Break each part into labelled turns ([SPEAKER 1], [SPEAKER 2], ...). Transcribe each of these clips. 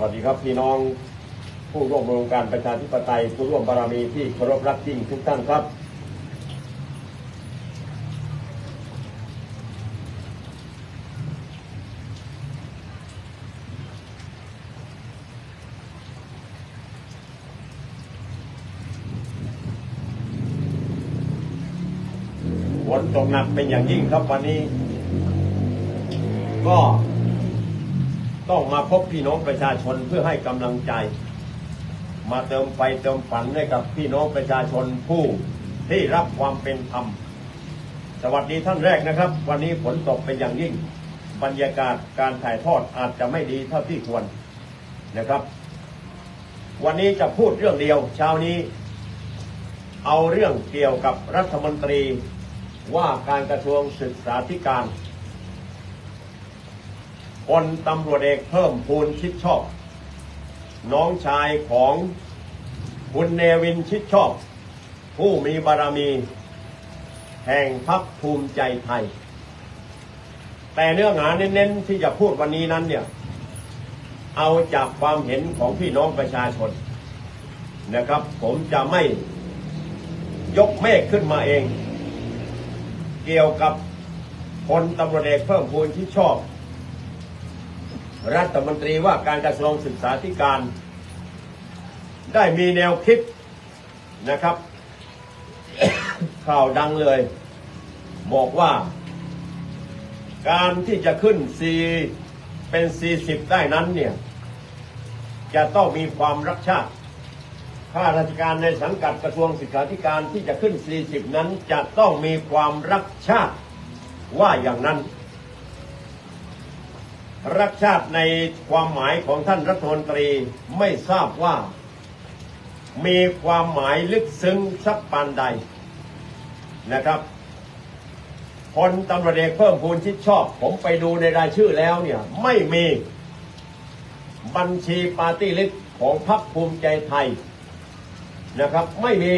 [SPEAKER 1] วัสดีครับพี่น้องผู้ร่วมโครงการประชาธิปไตยผู้ร่วมบารมีที่เคารพรักยิ่งทุกท่านครับ ฝนตกหนักเป็นอย่างยิ่งครับวันนี้ ก็ ต้องมาพบพี่น้องประชาชนเพื่อให้กำลังใจ มาเติมไฟเติมฝันให้กับพี่น้องประชาชนผู้ที่รับความเป็นธรรม สวัสดีท่านแรกนะครับ วันนี้ฝนตกเป็นอย่างยิ่ง บรรยากาศการถ่ายทอดอาจจะไม่ดีเท่าที่ควรนะครับ วันนี้จะพูดเรื่องเดียว เช้านี้ เอาเรื่องเกี่ยวกับรัฐมนตรีว่าการกระทรวงศึกษาธิการ พลตำรวจเอกเพิ่มพูนชิดชอบ น้องชายของคุณเนวินชิดชอบ ผู้มีบารมี แห่งพักภูมิใจไทย แต่เนื้อหาเน้นๆ ที่จะพูดวันนี้นั้นเนี่ย เอาจากความเห็นของพี่น้องประชาชนนะครับ ผมจะไม่ยกเมฆขึ้นมาเอง เกี่ยวกับพลตำรวจเอกเพิ่มพูนที่ชอบ รัฐมนตรีว่าการกระทรวงศึกษาธิการ ได้มีแนวคิดนะครับ ข่าวดังเลย บอกว่า การที่จะขึ้น C เป็น 40 ได้นั้นเนี่ย จะต้องมีความรักชาติข้าราชการในสังกัดกระทรวงศึกษาธิการที่จะขึ้น 40 นั้นจะต้องมีความรักชาติว่าอย่างนั้น รักชาติในความหมายของท่านรัฐมนตรีไม่ทราบว่า มีความหมายลึกซึ้งสักปานใดนะครับพลตำรวจเอกเพิ่มพูนชิดชอบ ผมไปดูในรายชื่อแล้วเนี่ยไม่มีบัญชีปาร์ตี้ลิสต์ของพรรคภูมิใจไทยนะครับ ไม่มี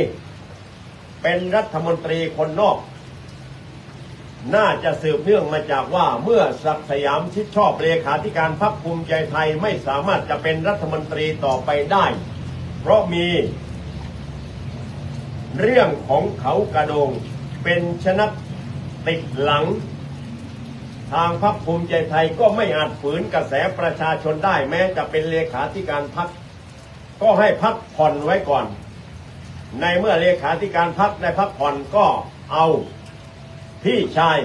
[SPEAKER 1] เป็นรัฐมนตรีคนนอก น่าจะสืบเนื่องมาจากว่าเมื่อศักสยามชิดชอบเลขาธิการพรรคภูมิใจไทยไม่สามารถจะเป็นรัฐมนตรีต่อไปได้ เพราะมี เรื่องของเขากระโดง เป็นชนะติดหลัง ทางพรรคภูมิใจไทยก็ไม่อาจฝืนกระแสประชาชนได้แม้จะเป็นเลขาธิการพรรคก็ให้พักผ่อนไว้ก่อน ในเมื่อเลขาธิการพรรคได้พักผ่อนก็เอา พี่ชาย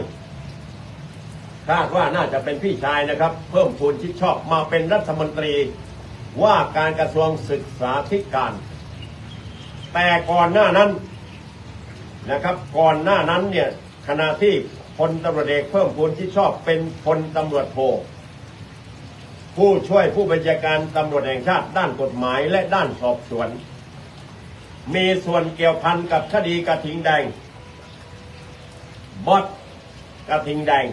[SPEAKER 1] คาดว่าน่าจะเป็นพี่ชายนะครับ เพิ่มพูนชิดชอบมาเป็นรัฐมนตรี ว่าการกระทรวงศึกษาธิการ แต่ก่อนหน้านั้นนะครับ ก่อนหน้านั้นเนี่ยขณะที่พลตำรวจเอกเพิ่มพูนชิดชอบเป็นพลตำรวจโทผู้ช่วยผู้บัญชาการตำรวจแห่งชาติด้านกฎหมายและด้านสอบสวน มีส่วนเกี่ยวพันกับคดีกระทิงแดง บอสกระทิงแดง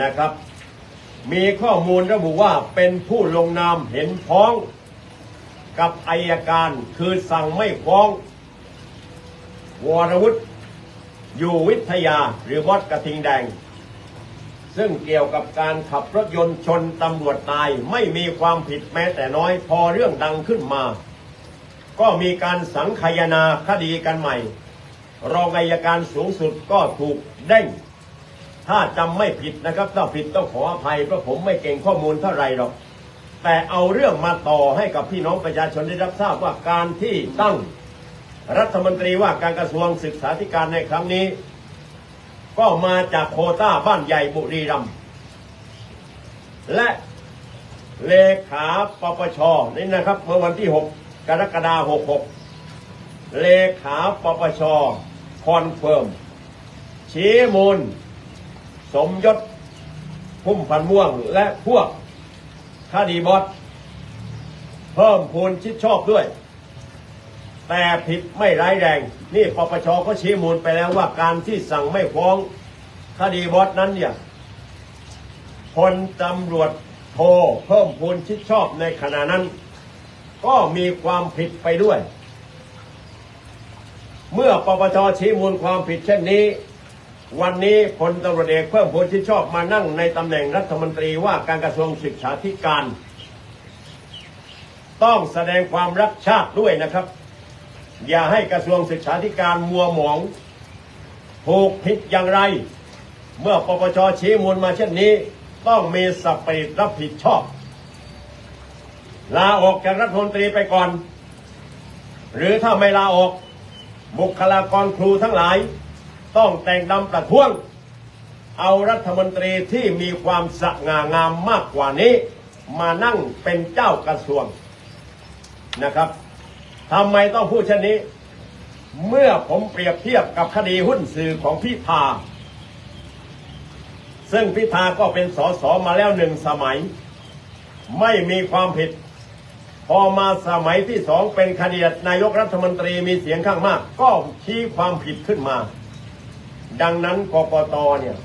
[SPEAKER 1] นะครับ มีข้อมูลระบุว่าเป็นผู้ลงนามเห็นพ้องกับอายการคือสั่งไม่ฟ้อง วรวุฒิอยู่วิทยาหรือบอสกระทิงแดง ซึ่งเกี่ยวกับการขับรถยนต์ชนตำรวจตายไม่มีความผิดแม้แต่น้อยพอเรื่องดังขึ้นมา ก็มีการสังคายนาคดีกันใหม่ รองอายการสูงสุดก็ถูกเด้ง ถ้าจำไม่ผิดนะครับ ถ้าผิดต้องขออภัยเพราะผมไม่เก่งข้อมูลเท่าไรหรอก แต่เอาเรื่องมาต่อให้กับพี่น้องประชาชนได้รับทราบว่าการที่ตั้งรัฐมนตรีว่าการกระทรวงศึกษาธิการในครั้งนี้ ก็มาจากโคต้าบ้านใหญ่บุรีรัมย์และเลขาปปชนี่นะครับ เมื่อวันที่ 6 กรกฎาคม66 เลขาปปช คอนเฟิร์มชี้มูล สมยศพุ่มพันม่วงและพวกคดีบอสเพิ่มพูนชิดชอบด้วย แต่ผิดไม่ร้ายแรง นี่ปปชก็ชี้มูลไปแล้วว่าการที่สั่งไม่ฟ้องคดีบอสนั้นเนี่ยพลตำรวจโทเพิ่มพูนชิดชอบในขณะนั้น ก็มีความผิดไปด้วย เมื่อปปชชี้มูลความผิดเช่นนี้ วันนี้พลตำรวจเอกเพิ่มพูนชิดชอบมานั่งในตำแหน่งรัฐมนตรีว่าการกระทรวงศึกษาธิการ ต้องแสดงความรักชาติด้วยนะครับ อย่าให้กระทรวงศึกษาธิการมัวหมองถูกผิดอย่างไร เมื่อปปชชี้มูลมาเช่นนี้ ต้องมีสปริตรับผิดชอบลาออกจากรัฐมนตรีไปก่อน หรือถ้าไม่ลาออก บุคลากรครูทั้งหลาย ต้องแต่งดำประท้วง เอารัฐมนตรีที่มีความสง่างามมากกว่านี้ มานั่งเป็นเจ้ากระทรวงนะครับทำไมต้องพูดเช่นนี้ เมื่อผมเปรียบเทียบกับคดีหุ้นสื่อของพิธาซึ่งพิธาก็เป็นสสมาแล้วหนึ่งสมัย ไม่มีความผิด พอมาสมัยที่สองเป็นคดีนายกรัฐมนตรีมีเสียงข้างมาก ก็ชี้ความผิดขึ้นมา ดังนั้นกกตเนี่ย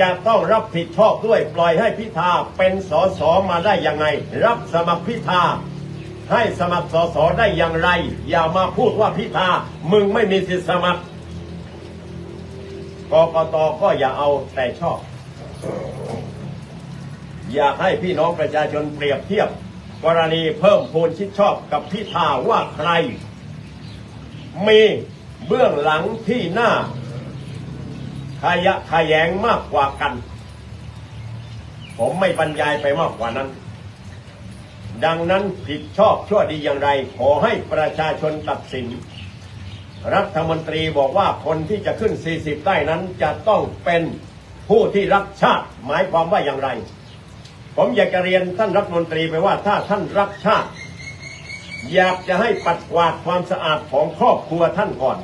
[SPEAKER 1] จะต้องรับผิดชอบด้วยปล่อยให้พิธาเป็นสสมาได้ยังไง รับสมัครพิธา ให้สมัครสสได้อย่างไร อย่ามาพูดว่าพิธามึงไม่มีสิทธิสมัครกกตก็อย่าเอาแต่ชอบ อยากให้พี่น้องประชาชนเปรียบเทียบ กรณีเพิ่มพูนชิดชอบกับพิธาว่าใคร มีเบื้องหลังที่หน้าขยะขยแยงมากกว่ากัน ผมไม่บรรยายไปมากกว่านั้น ดังนั้นผิดชอบชั่วดีอย่างไร ขอให้ประชาชนตัดสิน รัฐมนตรีบอกว่าคนที่จะขึ้น 40ได้นั้นจะต้องเป็นผู้ที่รักชาติ หมายความว่าอย่างไร ผมอยากจะเรียนท่านรัฐมนตรีไปว่าถ้าท่านรักชาติ อยากจะให้ปัดกวาดความสะอาดของครอบครัวท่านก่อน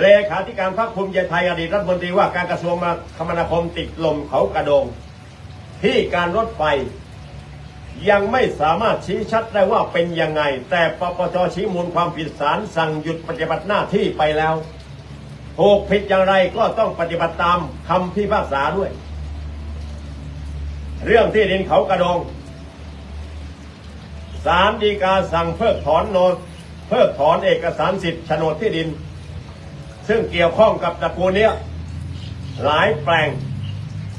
[SPEAKER 1] เลขาธิการพรรคภูมิใจไทยอดีตรัฐมนตรีว่าการกระทรวงคมนาคมติดลมเขากระโดง ที่การรถไฟยังไม่สามารถชี้ชัดได้ว่าเป็นยังไง แต่ปปชชี้มูลความผิดศาลสั่งหยุดปฏิบัติหน้าที่ไปแล้วถูกผิดอย่างไรก็ต้องปฏิบัติตามคำพิพากษาด้วย เรื่องที่ดินเขากระดงศาลฎีกาสั่งเพิกถอนโนนเพิกถอนเอกสารสิทธิ์โฉนดที่ดิน ซึ่งเกี่ยวข้องกับตระกูลเนี้ยหลายแปลง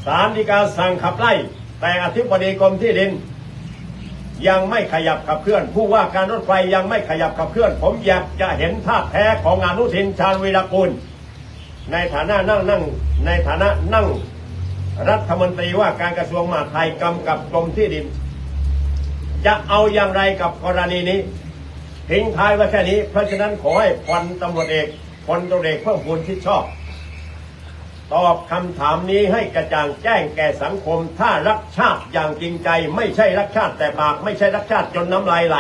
[SPEAKER 1] ศาลฎีกาสั่งขับไล่ แต่อธิบดีกรมที่ดิน ยังไม่ขยับขับเคลื่อน ผู้ว่าการรถไฟยังไม่ขยับขับเคลื่อน ผมอยากจะเห็นท่าแท้ของอนุทินชาญวีรกุลในฐานะนั่งนั่งในฐานะนั่ง รัฐมนตรีว่าการกระทรวงมหาดไทยกำกับกรมที่ดิน จะเอาอย่างไรกับกรณีนี้ทิ้งท้ายไว้แค่นี้ เพราะฉะนั้นขอให้พลตำรวจเอกพลตำรวจเอกเพิ่มพูนที่ชอบ ตอบคำถามนี้ให้กระจ่างแจ้งแก่สังคม ถ้ารักชาติอย่างจริงใจ ไม่ใช่รักชาติแต่ปาก ไม่ใช่รักชาติจนน้ำลายไหล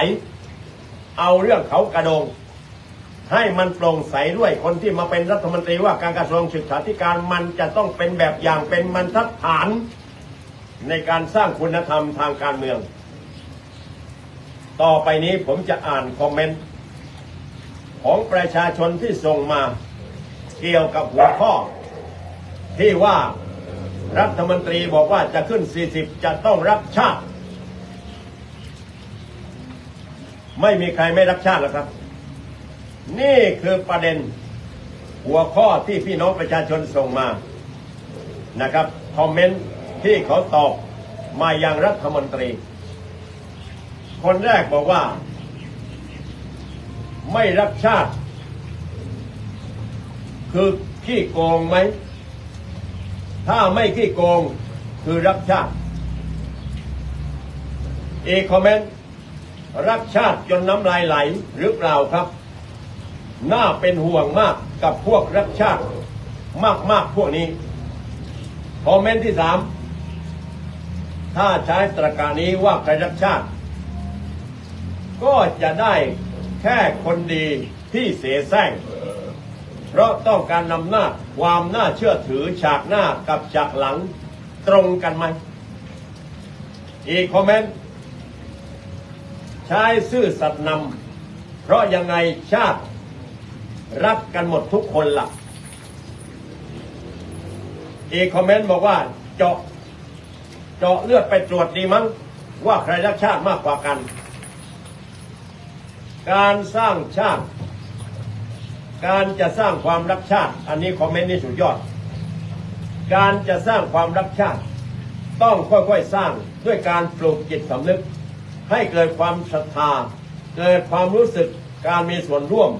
[SPEAKER 1] เอาเรื่องเขากระโดง ให้มันโปร่งใสด้วยคนที่มาเป็นรัฐมนตรีว่าการกระทรวงศึกษาธิการมันจะต้องเป็นแบบอย่างเป็นบรรทัดฐานในการสร้างคุณธรรมทางการเมือง ต่อไปนี้ผมจะอ่านคอมเมนต์ของประชาชนที่ส่งมาเกี่ยวกับหัวข้อ ที่ว่ารัฐมนตรีบอกว่าจะขึ้น 40 จะต้องรักชาติ ไม่มีใครไม่รักชาติหรอกครับ นี่คือประเด็นหัวข้อที่พี่น้องประชาชนส่งมานะครับคอมเมนต์ที่เขาตอบมายังรัฐมนตรี คนแรกบอกว่า ไม่รักชาติ คือขี้โกงไหม ถ้าไม่ขี้โกงคือรักชาติ อีกคอมเมนต์ รักชาติจนน้ำลายไหลหรือเปล่าครับ น่าเป็นห่วงมากกับพวกรักชาติมากๆพวกนี้ คอมเมนต์ที่สาม ถ้าใช้ตรการนี้ว่าใครรักชาติ ก็จะได้แค่คนดีที่เสียแซงเพราะต้องการนำหน้าความน่าเชื่อถือฉากหน้ากับฉากหลังตรงกันไหม อีกคอมเมนต์ใช้ซื่อสัตย์นำเพราะยังไงชาติ รักกันหมดทุกคนละ่ะ อีกคอมเมนต์บอกว่า เจาะ เจาะเลือดไปตรวจดีมั้ง ว่าใครรักชาติมากกว่ากัน การสร้างชาติ การจะสร้างความรักชาติ อันนี้คอมเมนต์นี้สุดยอด การจะสร้างความรักชาติ ต้องค่อยๆสร้างด้วยการปลูกจิตสำนึก ให้เกิดความศรัทธา เกิดความรู้สึกการมีส่วนร่วม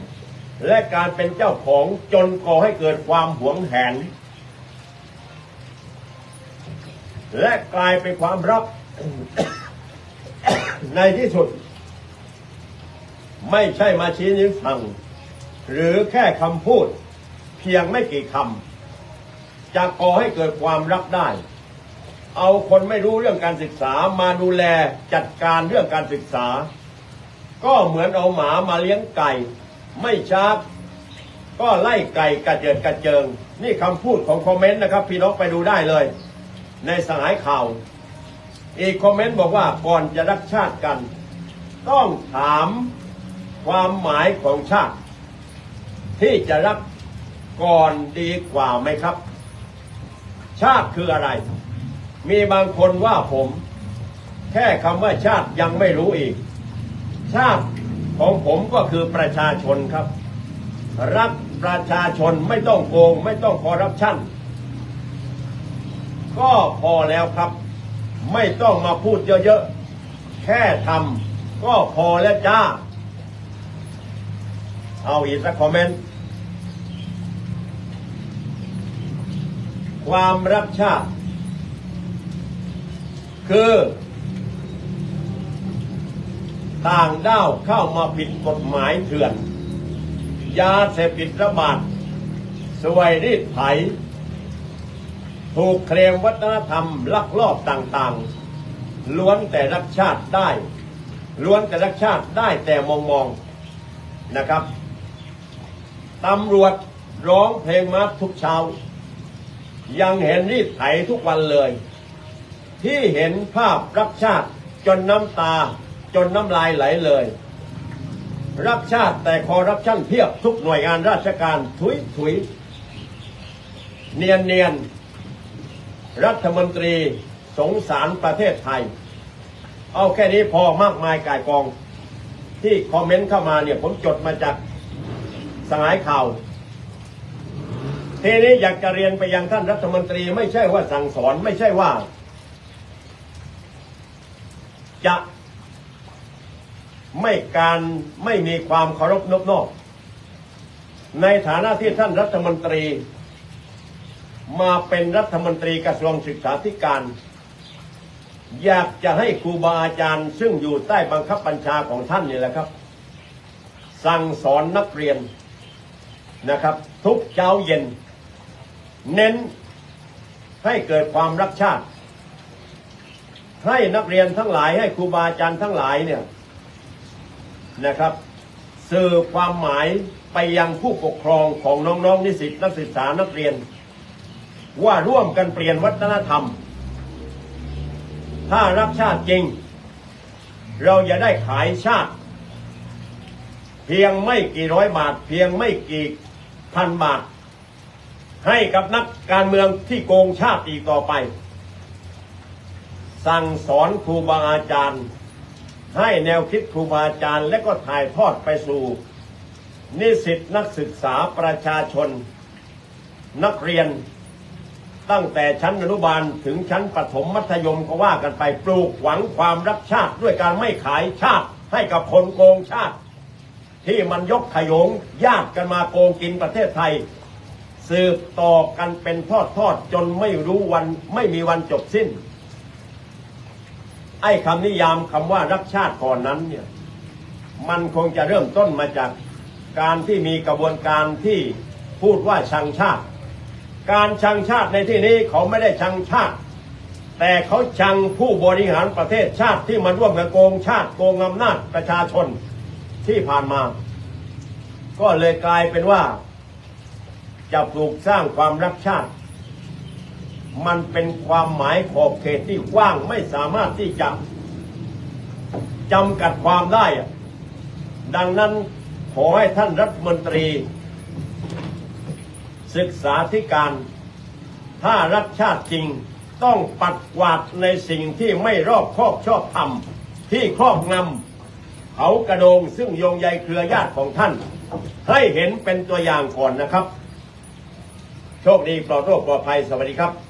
[SPEAKER 1] และการเป็นเจ้าของจนก่อให้เกิดความหวงแหน และกลายเป็นความรักในที่สุด ไม่ใช่มาชี้นิ้วสั่ง หรือแค่คำพูด เพียงไม่กี่คำจะก่อให้เกิดความรักได้ เอาคนไม่รู้เรื่องการศึกษามาดูแลจัดการเรื่องการศึกษา ก็เหมือนเอาหมามาเลี้ยงไก่ ไม่ช้าก็ไล่ไก่กระเจิดกระเจิง นี่คำพูดของคอมเมนต์นะครับ พี่น้องไปดูได้เลย ในสายข่าว อีกคอมเมนต์บอกว่าก่อนจะรักชาติกัน ต้องถามความหมายของชาติ ที่จะรักก่อนดีกว่าไหมครับ ชาติคืออะไร มีบางคนว่าผม แค่คำว่าชาติยังไม่รู้อีก ชาติ ของผมก็คือประชาชนครับ รักประชาชนไม่ต้องโกง ไม่ต้องคอร์รัปชันก็พอแล้วครับ ไม่ต้องมาพูดเยอะๆ แค่ทำก็พอแล้วจ้า เอาอีกสักคอมเมนต์ ความรักชาติ คือ ต่างด้าวเข้ามาผิดกฎหมายเถื่อน ยาเสพติดระบาดสวยรีดไถ ถูกเคลมวัฒนธรรมลักลอบต่างๆ ล้วนแต่รักชาติได้ ล้วนแต่รักชาติได้แต่มองมองนะครับตำรวจร้องเพลงมาทุกเช้า ยังเห็นรีดไถทุกวันเลย ที่เห็นภาพรักชาติจนน้ำตา จนน้ำลายไหลเลย รักชาติแต่คอร์รัปชันเพียบทุกหน่วยงานราชการถุยถุยเนียนเนียนรัฐมนตรีสงสารประเทศไทย เอาแค่นี้พอมากมายกายกอง ที่คอมเมนต์เข้ามาเนี่ยผมจดมาจากสายข่าวทีนี้อยากจะเรียนไปยังท่านรัฐมนตรีไม่ใช่ว่าสั่งสอนไม่ใช่ว่า จะ ไม่การไม่มีความเคารพนบนอบในฐานะที่ท่านรัฐมนตรี มาเป็นรัฐมนตรีกระทรวงศึกษาธิการ อยากจะให้ครูบาอาจารย์ ซึ่งอยู่ใต้บังคับบัญชาของท่านนี่แหละครับ สั่งสอนนักเรียนนะครับ ทุกเช้าเย็น เน้นให้เกิดความรักชาติ ให้นักเรียนทั้งหลายให้ครูบาอาจารย์ทั้งหลายเนี่ย นะครับ สื่อความหมายไปยังผู้ปกครองของน้องๆนิสิตนักศึกษานักเรียน ว่าร่วมกันเปลี่ยนวัฒนธรรม ถ้ารักชาติจริง เราอย่าได้ขายชาติ เพียงไม่กี่ร้อยบาท เพียงไม่กี่พันบาท ให้กับนักการเมืองที่โกงชาติอีกต่อไป สั่งสอนครูบาอาจารย์ ให้แนวคิดครูบาอาจารย์และก็ถ่ายทอดไปสู่ นิสิตนักศึกษาประชาชน นักเรียน ตั้งแต่ชั้นอนุบาลถึงชั้นประถมมัธยมก็ว่ากันไปปลูกหวังความรักชาติด้วยการไม่ขายชาติให้กับคนโกงชาติ ที่มันยกขยงญาติกันมาโกงกินประเทศไทย สืบต่อกันเป็นทอดทอดๆจนไม่รู้วันไม่มีวันจบสิ้น ไอ้คำนิยามคำว่ารักชาติก่อนนั้นเนี่ยมันคงจะเริ่มต้นมาจากการที่มีกระบวนการที่พูดว่าชังชาติ การชังชาติในที่นี้เขาไม่ได้ชังชาติ แต่เขาชังผู้บริหารประเทศชาติที่มันร่วมกันโกงชาติโกงอำนาจประชาชนที่ผ่านมา ก็เลยกลายเป็นว่า จะปลูกสร้างความรักชาติ มันเป็นความหมายขอบเขตที่กว้างไม่สามารถที่จะจำกัดความได้ ดังนั้นขอให้ท่านรัฐมนตรี ศึกษาธิการ ถ้ารักชาติจริงต้องปัดกวาดในสิ่งที่ไม่รอบครอบชอบธรรมที่ครอบงำเขากระโดงซึ่งโยงใยเครือญาติของท่าน ให้เห็นเป็นตัวอย่างก่อนนะครับ โชคดีปลอดโรคปลอดภัยสวัสดีครับ